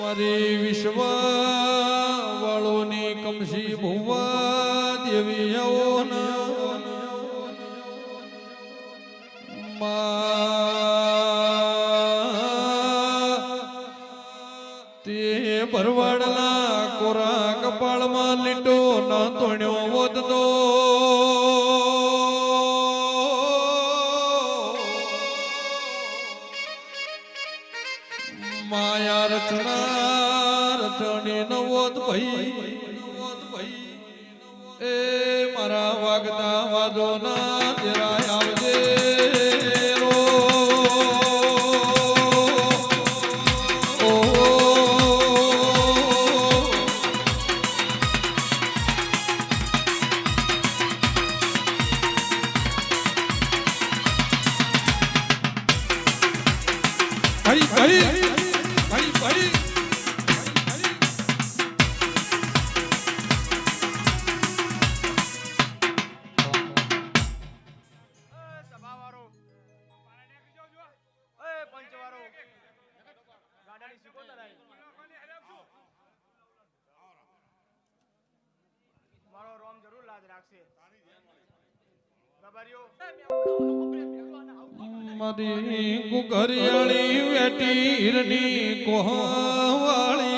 મારી વિશ્વ વાળોની કમસી ભુવા દેવી તે ભરવાડના કોરા કપાળમાં લીટો ન તોડ્યો માયા રચના રચણી નવોદ ભાઈ. એ મારા વાગતા વાદો ના તેરા આવજે રો. ઓ ભાઈ મારો રોમ જરૂર લાજ રાખશે. રબારીઓ મારી કુકરિયાળી વેટીરની કોહાવાળી